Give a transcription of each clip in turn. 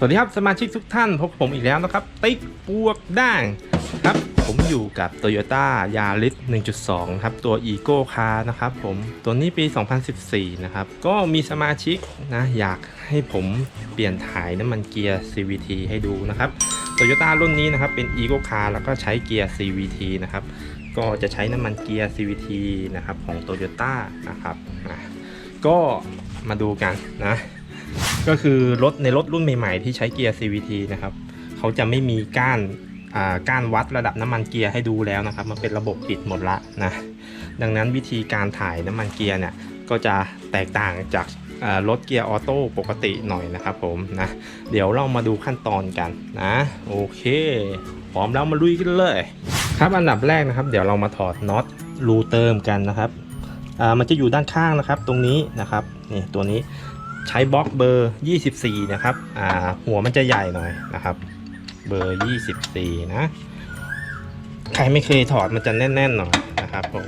สวัสดีครับสมาชิกทุกท่านพบผมอีกแล้วนะครับ ติ๊กปวกด่างครับ ผมอยู่กับ Toyota Yaris 1.2 ครับ ตัว Eco Car นะครับผมตัวนี้ปี 2014 นะครับ ก็มีสมาชิกนะอยากให้ผมเปลี่ยนถ่ายน้ำมันเกียร์ CVT ให้ดูนะครับ Toyota รุ่นนี้นะครับเป็น Eco Car แล้วก็ใช้เกียร์ CVT นะครับ ก็จะใช้น้ำมันเกียร์ CVT นะครับของ Toyota นะครับอะก็มาดูกันนะ ก็คือรถในรถรุ่นใหม่ๆ ที่ใช้เกียร์ CVT นะครับเขาจะไม่มีก้านก้านวัดระดับน้ำมันเกียร์ให้ดูแล้วนะครับ มันเป็นระบบปิดหมดละนะดังนั้นวิธีการถ่ายน้ำมันเกียร์เนี่ยก็จะแตกต่างจากรถเกียร์ออโต้ปกติหน่อยนะครับผมนะเดี๋ยวเรามาดูขั้นตอนกันนะโอเค พร้อมแล้วมาลุยกันเลย ครับอันดับแรกนะครับ เดี๋ยวเรามาถอดน็อตรูเติมกันนะครับมันจะอยู่ด้านข้างนะครับตรงนี้นะครับนี่ตัวนี้ ใช้บล็อกเบอร์ 24 นะครับอ่าหัวมันจะใหญ่หน่อยนะครับ เบอร์ 24 นะ ใครไม่เคยถอดมันจะแน่นๆหน่อยนะครับผม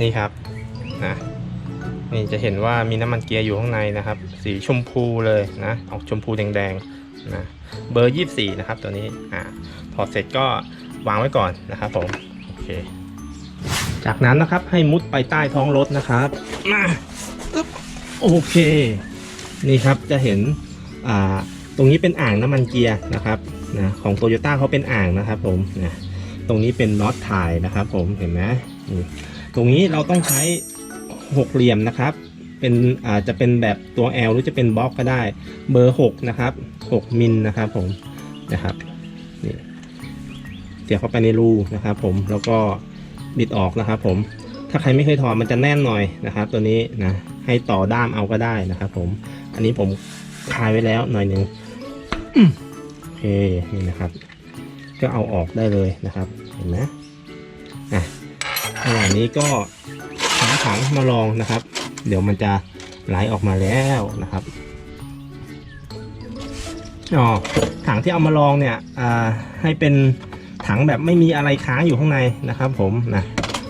นี่ครับนะนี่จะเห็นว่ามีน้ำมันเกียร์อยู่ข้างในนะครับ สีชมพูเลยนะออกชมพูแดงๆนะเบอร์ 24 นะครับตัวนี้อ่าถอดเสร็จก็วางไว้ก่อนนะครับผม โอเค จากนั้นนะครับให้มุดไปใต้ท้องรถนะครับมาอึ๊บโอเค นี่ครับจะเห็นอ่าตรงนี้เป็นอ่างน้ำมันเกียร์นะครับนะของโตโยต้าเขาเป็นอ่างนะครับผมนะตรงนี้เป็นน็อตถ่ายนะครับ ผมเห็นไหมนี่ตรงนี้เราต้องใช้หกเหลี่ยมนะครับเป็นอาจจะเป็นแบบตัว L หรือจะเป็นบล็อกก็ได้เบอร์ 6 นะครับ 6 มิลนะครับผมนะครับนี่เสียบเข้าไปในรูนะครับผมแล้วก็ บิดออกนะครับ ผมถ้าใครไม่เคยถอดมันจะแน่นหน่อยนะครับ ตัวนี้นะให้ต่อด้ามเอาก็ได้นะครับ ผม อันนี้ผมคลายไว้แล้วหน่อยหนึ่งโอเคนี่นะครับ ก็เอาออกได้เลยนะครับ เห็นไหมอะระหว่างนี้ก็หาถังมาลองนะครับ เดี๋ยวมันจะไหลออกมาแล้วนะครับอ๋อถังที่เอามาลองเนี่ยอ่าให้เป็น ถังแบบไม่มีอะไรค้างอยู่ข้างในนะครับผมนะ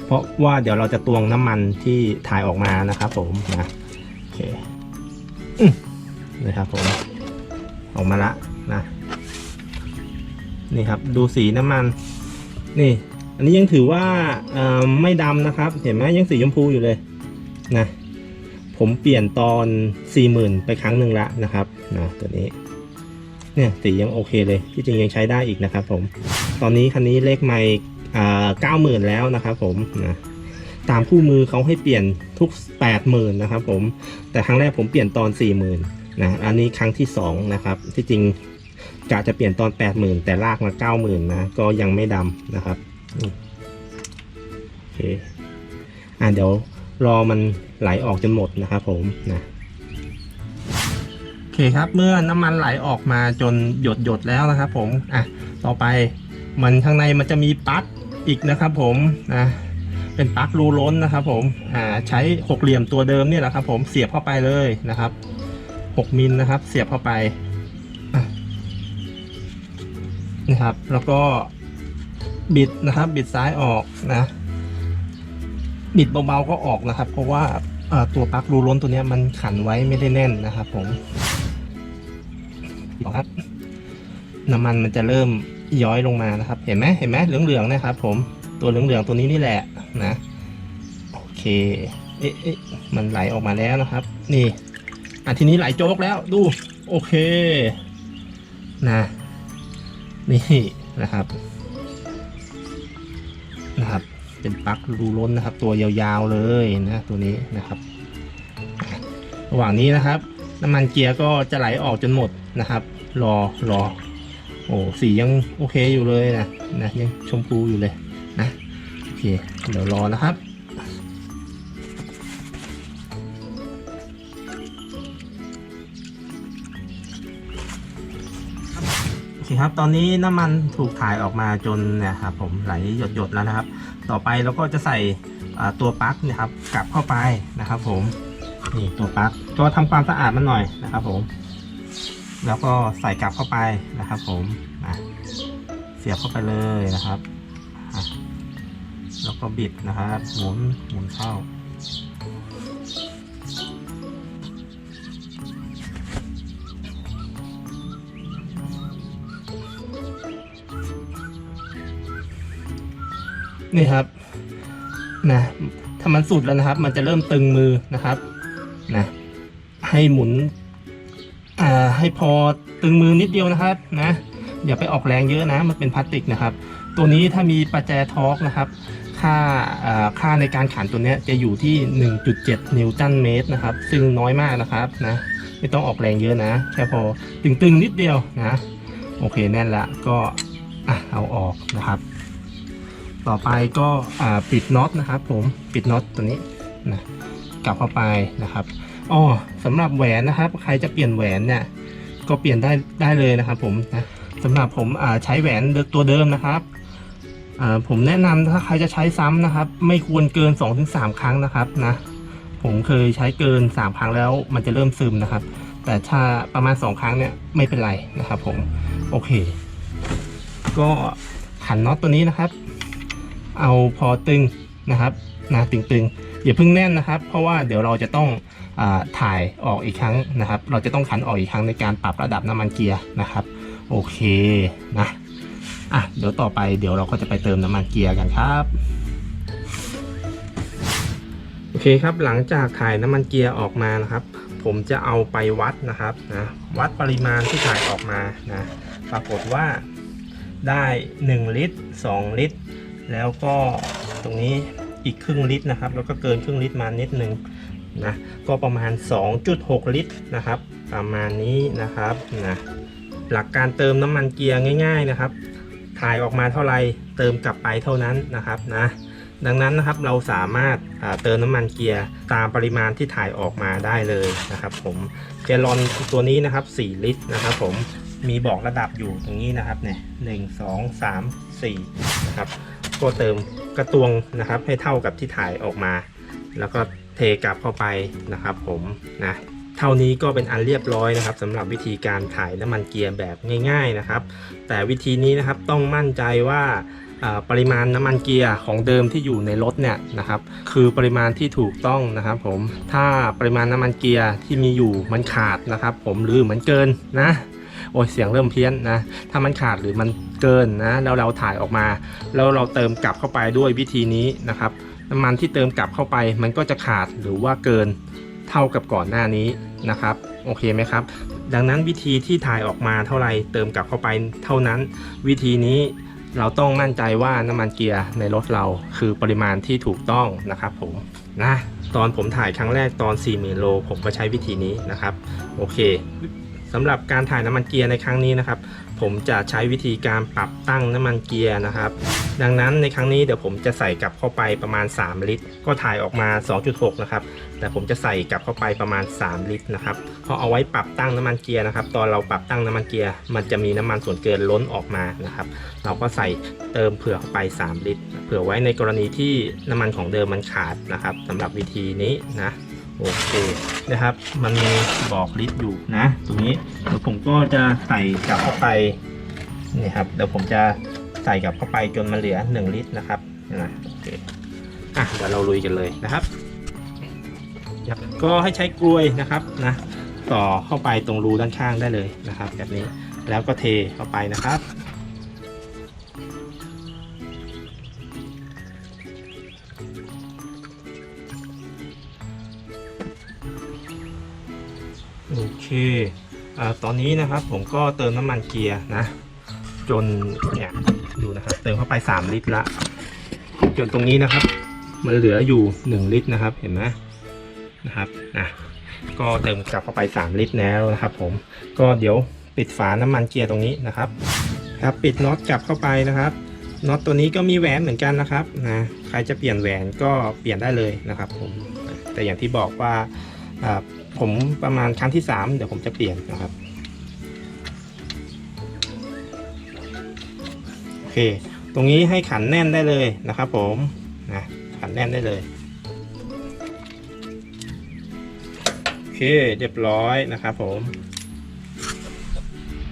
เพราะว่าเดี๋ยวเราจะตวงน้ำมันที่ถ่ายออกมานะครับผมนะโอเคอืมนะครับผมออกมาละนะนี่ครับดูสีน้ำมัน นี่ อันนี้ยังถือว่าไม่ดำนะครับ เห็นไหมยังสีชมพูอยู่เลยนะผมเปลี่ยนตอน 40,000 ไปครั้งหนึ่งละนะครับนะตัวนี้เนี่ยสียังโอเคเลย ที่จริงยังใช้ได้อีกนะครับผม ตอนนี้คันนี้เลขไม่เก้าหมื่นแล้วนะครับผมนะตามคู่มือเขาให้เปลี่ยนทุกแปดหมื่นนะครับผมแต่ครั้งแรกผมเปลี่ยนตอนสี่หมื่นนะอันนี้ครั้งที่สองนะครับที่จริงกะจะเปลี่ยนตอนแปดหมื่นแต่ลากมาเก้าหมื่นนะก็ยังไม่ดำนะครับโอเคอะเดี๋ยวรอมันไหลออกจนหมดนะครับผมนะโอเคครับเมื่อน้ำมันไหลออกมาจนหยดหยดๆแล้วนะครับผมอะต่อไป มันข้างในมันจะมีปลั๊กอีกนะครับผมนะเป็นปลั๊กรูล้นนะครับผมอ่าใช้หกเหลี่ยมตัวเดิมเนี่ยแหละครับผมเสียบเข้าไปเลยนะครับหกมิลนะครับ เสียบเข้าไปนะครับ แล้วก็บิดนะครับ บิดซ้ายออกนะบิดเบาๆก็ออกนะครับ เพราะว่าตัวปลั๊กรูล้นตัวนี้มันขันไว้ไม่ได้แน่นนะครับผมครับน้ำมันมันจะเริ่ม ย้อยลงมานะครับ เห็นไหมเห็นไหมเหลืองๆนะครับ ผมตัวเหลืองๆตัวนี้นี่แหละนะโอเคเอ๊ะมันไหลออกมาแล้วนะครับ นี่อะทีนี้ไหลโจ๊กแล้วดูโอเคนะนี่นะครับนะครับ เป็นปลั๊กรูล้นนะครับ ตัวยาวๆเลยนะตัวนี้นะครับ ระหว่างนี้นะครับ น้ำมันเกียร์ก็จะไหลออกจนหมดนะครับ รอรอ โอ้สียังโอเคอยู่เลยนะนะยังชมพูอยู่เลยนะโอเคเดี๋ยวรอนะครับโอเคครับตอนนี้น้ำมันถูกถ่ายออกมาจนเนะครับผมไหลหยดๆแล้วนะครับ ต่อไปเราก็จะใส่ตัวปลั๊กนะครับกลับเข้าไปนะครับ ผมนี่ตัวปลั๊กก็ทำความสะอาดมันหน่อยนะครับผม แล้วก็ใส่กลับเข้าไปนะครับ ผมเสียบเข้าไปเลยนะครับ แล้วก็บิดนะครับ หมุนหมุนเข้า นี่ครับนะถ้ามันสุดแล้วนะครับ มันจะเริ่มตึงมือนะครับนะให้หมุน อ่าให้พอตึงมือนิดเดียวนะครับนะอย่าไปออกแรงเยอะนะมันเป็นพลาสติกนะครับ ตัวนี้ถ้ามีประแจทอร์กนะครับค่าอ่าค่าในการขันตัวนี้จะอยู่ที่ 1.7 นิวตันเมตรนะครับ ซึ่งน้อยมากนะครับนะไม่ต้องออกแรงเยอะนะแค่พอตึงๆนิดเดียวนะโอเคแน่นละก็เอาออกนะครับ ต่อไปก็ปิดน็อตนะครับ ผมปิดน็อตตัวนี้นะกลับเข้าไปนะครับ อ๋อสำหรับแหวนนะครับ ใครจะเปลี่ยนแหวนเนี่ย ก็เปลี่ยนได้ได้เลยนะครับ ผมนะสำหรับผมใช้แหวนตัวเดิมนะครับผมแนะนำถ้าใครจะใช้ซ้ำนะครับ ไม่ควรเกิน 2-3 ครั้งนะครับนะผมเคยใช้เกิน 3 ครั้งแล้วมันจะเริ่มซึมนะครับ แต่ถ้าประมาณ 2 ครั้งเนี่ยไม่เป็นไรนะครับ ผมโอเค ก็ขันน็อตตัวนี้นะครับ เอาพอตึงนะครับนะตึงๆอย่าเพิ่งแน่นนะครับ เพราะว่าเดี๋ยวเราจะต้อง ถ่ายออกอีกครั้งนะครับ เราจะต้องขันออกอีกครั้งในการปรับระดับน้ำมันเกียร์นะครับ โอเคนะอะเดี๋ยวต่อไปเดี๋ยวเราก็จะไปเติมน้ำมันเกียร์กันครับโอเคครับหลังจากถ่ายน้ำมันเกียร์ออกมานะครับ ผมจะเอาไปวัดนะครับนะวัดปริมาณที่ถ่ายออกมานะปรากฏว่าได้ 1 ลิตร 2 ลิตร แล้วก็ตรงนี้อีกครึ่งลิตรนะครับ แล้วก็เกินครึ่งลิตรมานิดนึง นะก็ประมาณ 2.6 ลิตรนะครับ ประมาณนี้นะครับนะหลักการเติมน้ำมันเกียร์ง่าย ๆนะครับ ถ่ายออกมาเท่าไรเติมกลับไปเท่านั้นนะครับนะดังนั้นนะครับเราสามารถเติมน้ำมันเกียร์ตามปริมาณที่ถ่ายออกมาได้เลยนะครับ ผมแกลลอนตัวนี้นะครับ 4 ลิตรนะครับ ผมมีบอกระดับอยู่ตรงนี้นะครับเนี่ยหนึ่งสองสามสี่นะครับก็เติมกระตวงนะครับ ให้เท่ากับที่ถ่ายออกมา แล้วก็ ทกลับเข้าไปนะครับผมนะเท่านี้ก็เป็นอันเรียบร้อยนะครับสำหรับวิธีการถ่ายน้ำมันเกียร์แบบง่าย ๆนะครับ แต่วิธีนี้นะครับต้องมั่นใจว่าปริมาณน้ำมันเกียร์ของเดิมที่อยู่ในรถเนี่ยนะครับคือปริมาณที่ถูกต้องนะครับผมถ้าปริมาณน้ำมันเกียร์ที่มีอยู่มันขาดนะครับ ผมหรือมันเกินนะโอ้ยเสียงเริ่มเพี้ยนนะถ้ามันขาดหรือมันเกินนะแล้วเราถ่ายออกมา แล้วเราเติมกลับเข้าไปด้วยวิธีนี้นะครับ น้ำมันที่เติมกลับเข้าไป มันก็จะขาดหรือว่าเกินเท่ากับก่อนหน้านี้นะครับ โอเคไหมครับ ดังนั้นวิธีที่ถ่ายออกมาเท่าไหร่เติมกลับเข้าไปเท่านั้น วิธีนี้เราต้องมั่นใจว่าน้ำมันเกียร์ในรถเราคือปริมาณที่ถูกต้องนะครับผมนะตอนผมถ่ายครั้งแรกตอน 4 0 0 0 0โลผมก็ใช้วิธีนี้นะครับ โอเค สำหรับการถ่ายน้ำมันเกียร์ในครั้งนี้นะครับ ผมจะใช้วิธีการปรับตั้งน้ำมันเกียร์นะครับ ดังนั้นในครั้งนี้เดี๋ยวผมจะใส่กลับเข้าไปประมาณ 3 ลิตร ก็ถ่ายออกมา 2.6 นะครับ แต่ผมจะใส่กลับเข้าไปประมาณ 3 ลิตรนะครับเพราะเอาไว้ปรับตั้งน้ำมันเกียร์นะครับ ตอนเราปรับตั้งน้ำมันเกียร์มันจะมีน้ำมันส่วนเกินล้นออกมานะครับ เราก็ใส่เติมเผื่อเข้าไป 3 ลิตร เผื่อไว้ในกรณีที่น้ำมันของเดิมมันขาดนะครับสำหรับวิธีนี้นะ โอเคนะครับ มันมีบอกลิตรอยู่นะ ตรงนี้เดี๋ยวผมก็จะใส่กลับเข้าไปนี่ครับเดี๋ยวผมจะใส่กลับเข้าไปจนมันเหลือ 1 ลิตรนะครับนะโอเคอะเดี๋ยวเราลุยกันเลยนะครับครับก็ให้ใช้กลวยนะครับนะต่อเข้าไปตรงรูด้านข้างได้เลยนะครับ แบบนี้แล้วก็เทเข้าไปนะครับ อเคอตอนนี้นะครับผมก็เติมน้ำมันเกียร์นะ จนเนี่ยดูนะครับเติมเข้าไป 3 ลิตรละ จนตรงนี้นะครับ มันเหลืออยู่ 1 ลิตรนะครับ เห็นไหมนะครับอะก็เติมกลับเข้าไป 3 ลิตรแล้วนะครับ ผมก็เดี๋ยวปิดฝาน้ำมันเกียร์ตรงนี้นะครับ ครับปิดน็อตกลับเข้าไปนะครับน็อตตัวนี้ก็มีแหวนเหมือนกันนะครับนะใครจะเปลี่ยนแหวนก็เปลี่ยนได้เลยนะครับ ผมแต่อย่างที่บอกว่า ผมประมาณครั้งที่3เดี๋ยวผมจะเปลี่ยนนะครับโอเค ตรงนี้ให้ขันแน่นได้เลยนะครับ ผมนะขันแน่นได้เลยโอเคเรียบร้อยนะครับ ผม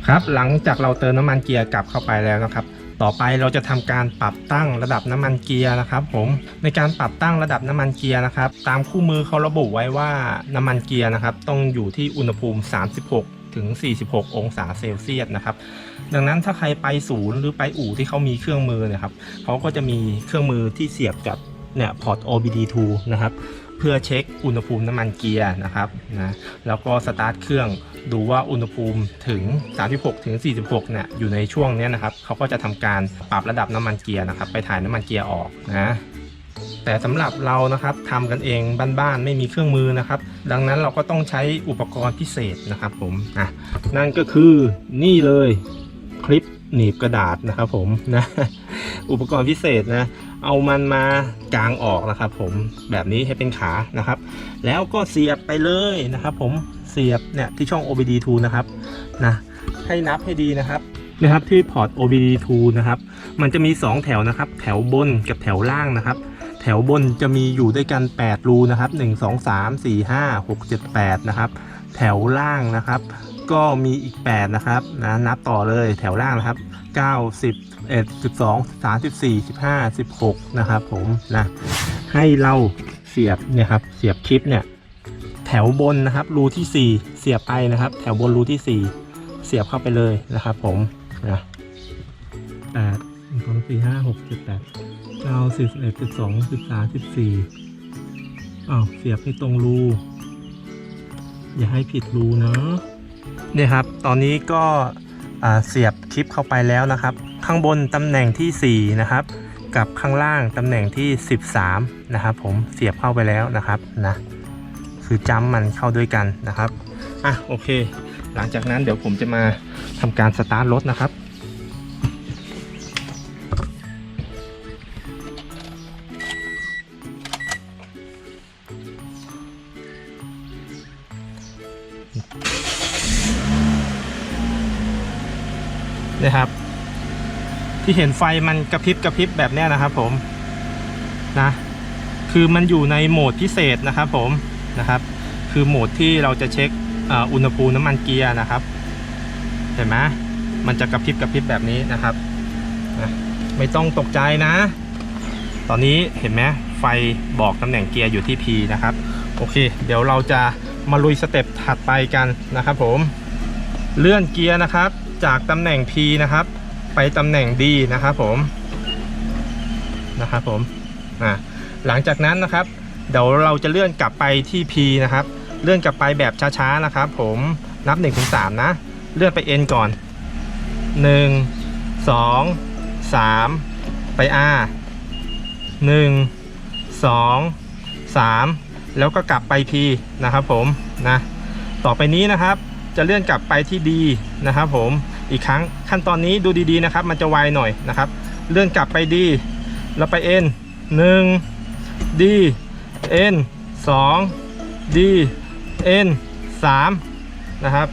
ครับหลังจากเราเติมน้ำมันเกียร์กลับเข้าไปแล้วนะครับ ต่อไปเราจะทำการปรับตั้งระดับน้ำมันเกียร์นะครับ ผมในการปรับตั้งระดับน้ำมันเกียร์นะครับ ตามคู่มือเขาระบุไว้ว่าน้ำมันเกียร์นะครับ ต้องอยู่ที่อุณหภูมิ 36ถึง 46 องศาเซลเซียสนะครับ ดังนั้นถ้าใครไปศูนย์หรือไปอู่ที่เขามีเครื่องมือนะครับ เขาก็จะมีเครื่องมือที่เสียบกับเนี่ยพอร์ต OBD2 นะครับ เพื่อเช็คอุณหภูมิน้ำมันเกียร์นะครับนะ แล้วก็สตาร์ทเครื่อง ดูว่าอุณหภูมิถึง 36ถึง46เนี่ยอยู่ในช่วงนี้นะครับเขาก็จะทำการปรับระดับน้ำมันเกียร์นะครับ ไปถ่ายน้ำมันเกียร์ออกนะแต่สำหรับเรานะครับทำกันเองบ้านๆไม่มีเครื่องมือนะครับ ดังนั้นเราก็ต้องใช้อุปกรณ์พิเศษนะครับผมอะนั่นก็คือนี่เลยคลิปหนีบกระดาษนะครับผมนะอุปกรณ์พิเศษนะ เอามันมากางออกนะครับผมแบบนี้ให้เป็นขานะครับ แล้วก็เสียบไปเลยนะครับผม เสียบเนี่ยที่ช่อง OBD2 นะครับนะให้นับให้ดีนะครับนะครับที่พอร์ต OBD2 นะครับมันจะมี 2 แถวนะครับ แถวบนกับแถวล่างนะครับ แถวบนจะมีอยู่ด้วยกัน 8 รูนะครับ 1 2 3 4 5 6 7 8 นะครับ แถวล่างนะครับ ก็มีอีก 8 นะครับนะนับต่อเลยแถวล่างนะครับ 9 10 11 12 34 15 16 นะครับผมนะให้เราเสียบเนี่ยครับเสียบคลิปเนี่ย แถวบนนะครับรูที่ 4 เสียบไปนะครับ แถวบนรูที่ 4 เสียบเข้าไปเลยนะครับ ผมนะแปดหนึ่งสองสี่ห้าหกเจ็ดแปดเก้าสิบเอ็ดสิบสองสิบสามสิบสี่อ้าวเสียบให้ตรงรู อย่าให้ผิดรูนะเนี่ยครับ ตอนนี้ก็เสียบคลิปเข้าไปแล้วนะครับ ข้างบนตำแหน่งที่ 4 นะครับ กับข้างล่างตำแหน่งที่ 13 นะครับ ผมเสียบเข้าไปแล้วนะครับนะ คือจ้ำมันเข้าด้วยกันนะครับอะโอเค หลังจากนั้นเดี๋ยวผมจะมาทำการสตาร์ทรถนะครับนะครับที่เห็นไฟมันกระพริบกระพริบแบบนี้นะครับผมนะคือมันอยู่ในโหมดพิเศษนะครับผม นะครับ คือโหมดที่เราจะเช็คอุณหภูมิน้ำมันเกียร์นะครับ เห็นไหมมันจะกระพริบกระพริบแบบนี้นะครับ ไม่ต้องตกใจนะ ตอนนี้เห็นไหมไฟบอกตำแหน่งเกียร์อยู่ที่ P นะครับ โอเค เดี๋ยวเราจะมาลุยสเต็ปถัดไปกันนะครับผมเลื่อนเกียร์นะครับ จากตำแหน่ง P นะครับ ไปตำแหน่ง D นะครับผมนะครับผมอ่าหลังจากนั้นนะครับ เดี๋ยวเราจะเลื่อนกลับไปที่ P นะครับ เลื่อนกลับไปแบบช้าๆนะครับ ผมนับ1นถึงสนะ เลื่อนไป N ก่อน 1 2 3 ไป R 1 2 3 แล้วก็กลับไป P นะครับผมนะต่อไปนี้นะครับ จะเลื่อนกลับไปที่ D นะครับ ผมอีกครั้งขั้นตอนนี้ดูดีๆนะครับ มันจะไวหน่อยนะครับ เลื่อนกลับไป D แล้วไป N 1 D N 2 D N 3นะครับ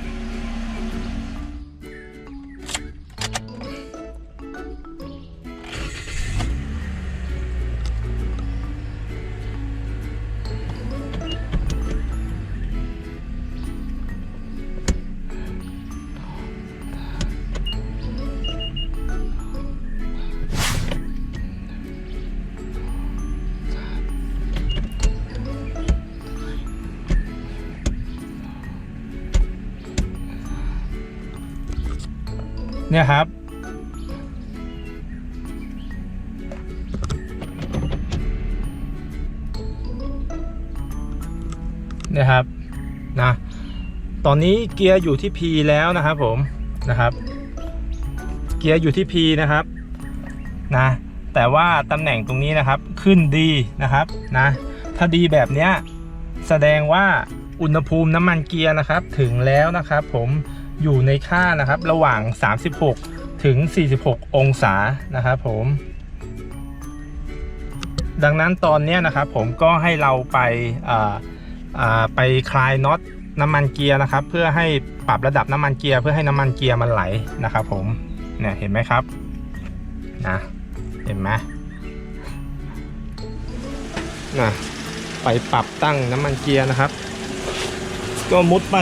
เนี่ยครับ เนี่ยครับนะตอนนี้เกียร์อยู่ที่ P แล้วนะครับผมนะครับ เกียร์อยู่ที่ P นะครับนะแต่ว่าตำแหน่งตรงนี้นะครับขึ้นดีนะครับนะถ้าดีแบบเนี้ยแสดงว่าอุณหภูมิน้ำมันเกียร์นะครับ ถึงแล้วนะครับผม อยู่ในค่านะครับระหว่าง 36 ถึง 46 องศานะครับผม ดังนั้นตอนนี้นะครับผมก็ให้เราไปาาไปคลายน็อตน้ำมันเกียร์นะครับ เพื่อให้ปรับระดับน้ำมันเกียร์เพื่อให้น้ำมันเกียร์มันไหลนะครับ ผมเนี่ยเห็นไหมครับนะเห็นไหมนะไปปรับตั้งน้ำมันเกียร์นะครับ ก็มุดไป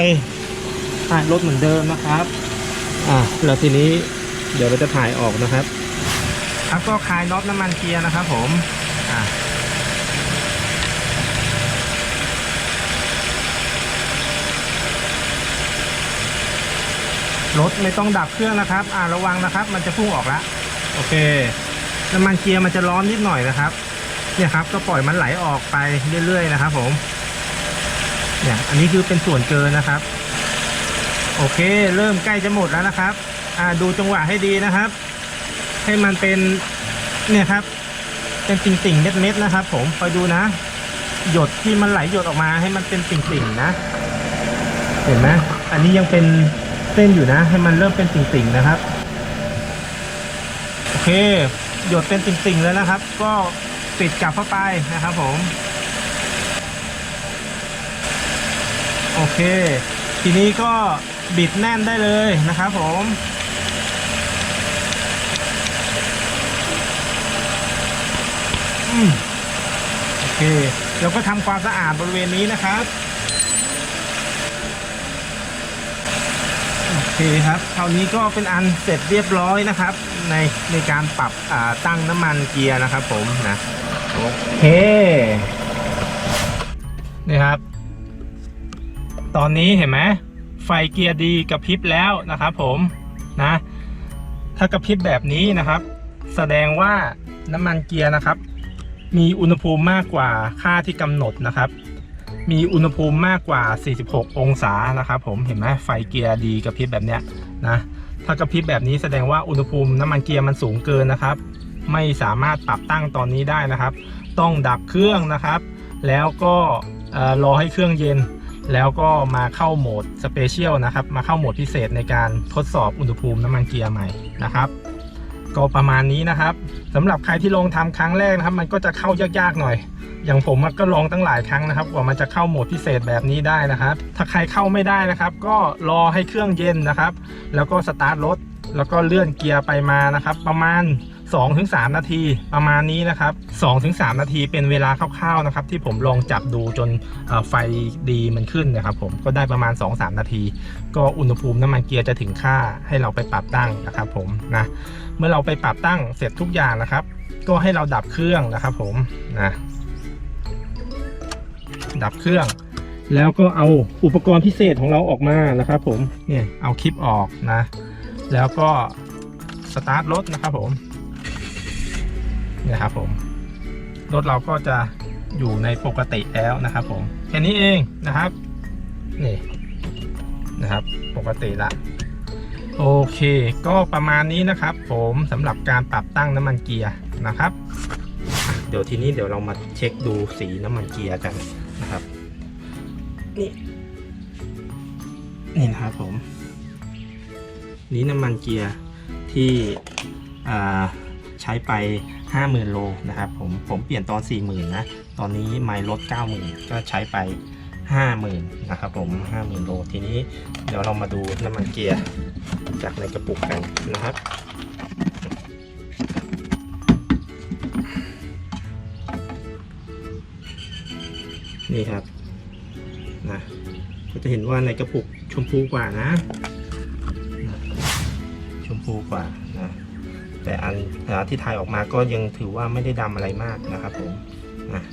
ถ่ายรถเหมือนเดิมนะครับ อ่าแล้วทีนี้เดี๋ยวเราจะถ่ายออกนะครับ ครับก็คลายน็อตน้ำมันเกียร์นะครับ ผมอ่านรถไม่ต้องดับเครื่องนะครับ อ่าระวังนะครับ มันจะพุ่งออกละโอเค น้ำมันเกียร์มันจะร้อนนิดหน่อยนะครับ เนี่ยครับ ก็ปล่อยมันไหลออกไปเรื่อยๆนะครับ ผม เนี่ย อันนี้คือเป็นส่วนเกินนะครับ โอเค เริ่มใกล้จะหมดแล้วนะครับ อ่าดูจังหวะให้ดีนะครับ ให้มันเป็นเนี่ยครับ เป็นติ่งๆเม็ดๆนะครับ ผมคอยดูนะ หยดที่มันไหลหยดออกมาให้มันเป็นติ่งๆนะ เห็นไหมอันนี้ยังเป็นเส้นอยู่นะ ให้มันเริ่มเป็นติ่งๆนะครับ โอเค หยดเป็นติ่งๆแล้วนะครับ ก็ปิดกลับเข้าไปนะครับผม โอเค ทีนี้ก็ บิดแน่นได้เลยนะครับผมอโอเคเราก็ทำความสะอาดบริเวณนี้นะครับโอเคครับคราวนี้ก็เป็นอันเสร็จเรียบร้อยนะครับ ในในการปรับตั้งน้ำมันเกียร์นะครับผมนะโอเคนี่ครับ ตอนนี้เห็นไหม ไฟเกียร์ดีกระพริบแล้วนะครับผมนะถ้ากระพริบแบบนี้นะครับ แสดงว่าน้ำมันเกียร์นะครับ มีอุณหภูมิมากกว่าค่าที่กำหนดนะครับ มีอุณหภูมิมากกว่า 46 องศานะครับ ผมเห็นไหมไฟเกียร์ดีกระพริบแบบเนี้ยนะถ้ากระพริบแบบนี้แสดงว่าอุณหภูมิน้ำมันเกียร์มันสูงเกินนะครับ ไม่สามารถปรับตั้งตอนนี้ได้นะครับ ต้องดับเครื่องนะครับ แล้วก็เอ่อรอให้เครื่องเย็น แล้วก็มาเข้าโหมดสเปเชียลนะครับ มาเข้าโหมดพิเศษในการทดสอบอุณหภูมิน้ำมันเกียร์ใหม่นะครับ ก็ประมาณนี้นะครับสำหรับใครที่ลองทำครั้งแรกนะครับ มันก็จะเข้ายากๆหน่อย อย่างผมก็ลองตั้งหลายครั้งนะครับ กว่ามันจะเข้าโหมดพิเศษแบบนี้ได้นะครับ ถ้าใครเข้าไม่ได้นะครับ ก็รอให้เครื่องเย็นนะครับ แล้วก็สตาร์ทรถแล้วก็เลื่อนเกียร์ไปมานะครับ ประมาณ 2-3นาทีประมาณนี้นะครับ2-3นาทีเป็นเวลาคร่าวๆนะครับที่ผมลองจับดูจนไฟดีมันขึ้นนะครับผมก็ได้ประมาณ 2-3 นาที ก็อุณหภูมิน้ำมันเกียร์จะถึงค่าให้เราไปปรับตั้งนะครับผมนะเมื่อเราไปปรับตั้งเสร็จทุกอย่างนะครับ ก็ให้เราดับเครื่องนะครับผมนะดับเครื่องแล้วก็เอาอุปกรณ์พิเศษของเราออกมานะครับผมเนี่ยเอาคลิปออกนะ แล้วก็สตาร์ทรถนะครับผม นี่ยครับผม รถเราก็จะอยู่ในปกติแล้วนะครับผมแค่นี้เองนะครับ นี่นะครับ ปกติละโอเค ก็ประมาณนี้นะครับผมสำหรับการปรับตั้งน้ำมันเกียร์นะครับอะเดี๋ยวทีนี้เดี๋ยวเรามาเช็คดูสีน้ำมันเกียร์กันนะครับ นี่ นี่นะครับผม นี่น้ำมันเกียร์ที่อ่า ใช้ไป 50,000 โลนะครับผมผมเปลี่ยนตอน 40,000 นะ ตอนนี้ไมล์ลด 90,000 ก็ใช้ไป 50,000 นะครับผม 50,000 โล ทีนี้เดี๋ยวเรามาดูน้ำมันเกียร์จากในกระปุกกันนะครับนี่ครับนะก็จะเห็นว่าในกระปุกชมพูกว่านะ ชมพูกว่า แต่อันที่ถ่ายออกมาก็ยังถือว่าไม่ได้ดำอะไรมากนะครับผมนะ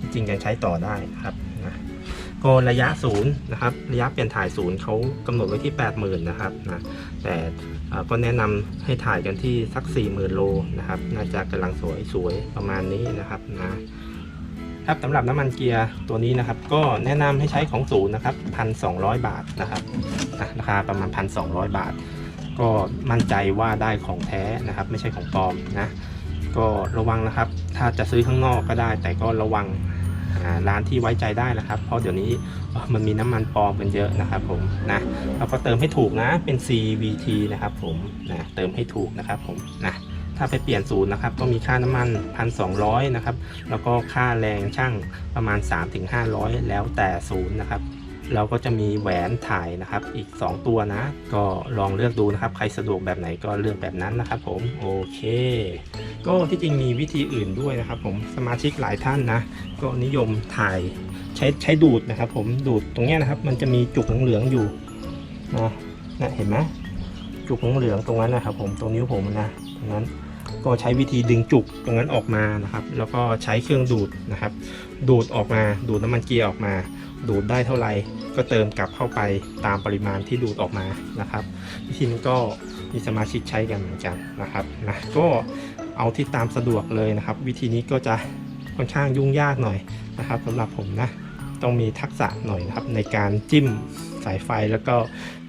จริงยังใช้ต่อได้ครับนะก็ระยะศูนย์นะครับ ระยะเปลี่ยนถ่ายศูนย์เขากำหนดไว้ที่ 80,000นะครับนะแต่ก็แนะนำให้ถ่ายกันที่สัก 40,000 โลนะครับ น่าจะกำลังสวยสวยประมาณนี้นะครับนะครับสำหรับน้ำมันเกียร์ตัวนี้นะครับ ก็แนะนำให้ใช้ของศูนย์นะครับพันสองบาทนะครับอะราคาประมาณพันสองบาท ก็มั่นใจว่าได้ของแท้นะครับ ไม่ใช่ของปลอมนะก็ระวังนะครับ ถ้าจะซื้อข้างนอกก็ได้ แต่ก็ระวังร้านที่ไว้ใจได้นะครับ เพราะเดี๋ยวนี้มันมีน้ำมันปลอมกันเยอะนะครับผมนะแล้วก็เติมให้ถูกนะเป็น CVT นะครับผมนะเติมให้ถูกนะครับผมนะถ้าไปเปลี่ยนศูนย์นะครับก็มีค่าน้ำมัน 1,200 นะครับ แล้วก็ค่าแรงช่างประมาณ 3-500 แล้วแต่ศูนย์นะครับ เราก็จะมีแหวนถ่ายนะครับ อีก 2 ตัวนะ ก็ลองเลือกดูนะครับ ใครสะดวกแบบไหนก็เลือกแบบนั้นนะครับผม โอเค ก็ที่จริงมีวิธีอื่นด้วยนะครับ ผม สมาชิกหลายท่านนะ ก็นิยมถ่ายใช้ใช้ดูดนะครับ ผม ดูดตรงนี้นะครับ มันจะมีจุกเหลืองๆอยู่นะนะเห็นไหมจุกเหลืองๆตรงนั้นนะครับ ผม ตรงนิ้วผมนะ ตรงนั้นก็ใช้วิธีดึงจุกตรงนั้นออกมานะครับ แล้วก็ใช้เครื่องดูดนะครับ ดูดออกมา ดูดน้ำมันเกียร์ออกมา ดูดได้เท่าไหร่ ก็เติมกลับเข้าไปตามปริมาณที่ดูดออกมานะครับ วิธีนี้ก็มีสมาชิกใช้กันเหมือนกันนะครับนะก็เอาที่ตามสะดวกเลยนะครับ วิธีนี้ก็จะค่อนข้างยุ่งยากหน่อยนะครับสำหรับผมนะต้องมีทักษะหน่อยนะครับในการจิ้มสายไฟแล้วก็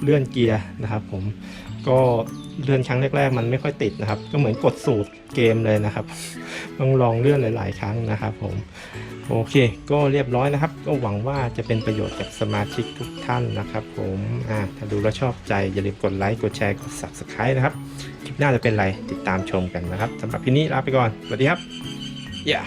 เลื่อนเกียร์นะครับผมก็เลื่อนครั้งแรก ๆ มันไม่ค่อยติดนะครับ ก็เหมือนกดสูตรเกมเลยนะครับ ต้องลองเลื่อนหลาย ๆ ครั้งนะครับผม โอเค ก็เรียบร้อยนะครับ ก็หวังว่าจะเป็นประโยชน์กับสมาชิกทุกท่านนะครับผมอ่าถ้าดูแล้วชอบใจ อย่าลืมกดไลค์ กดแชร์ กด subscribe นะครับ คลิปหน้าจะเป็นอะไร ติดตามชมกันนะครับสำหรับที่นี้ลาไปก่อน สวัสดีครับ yeah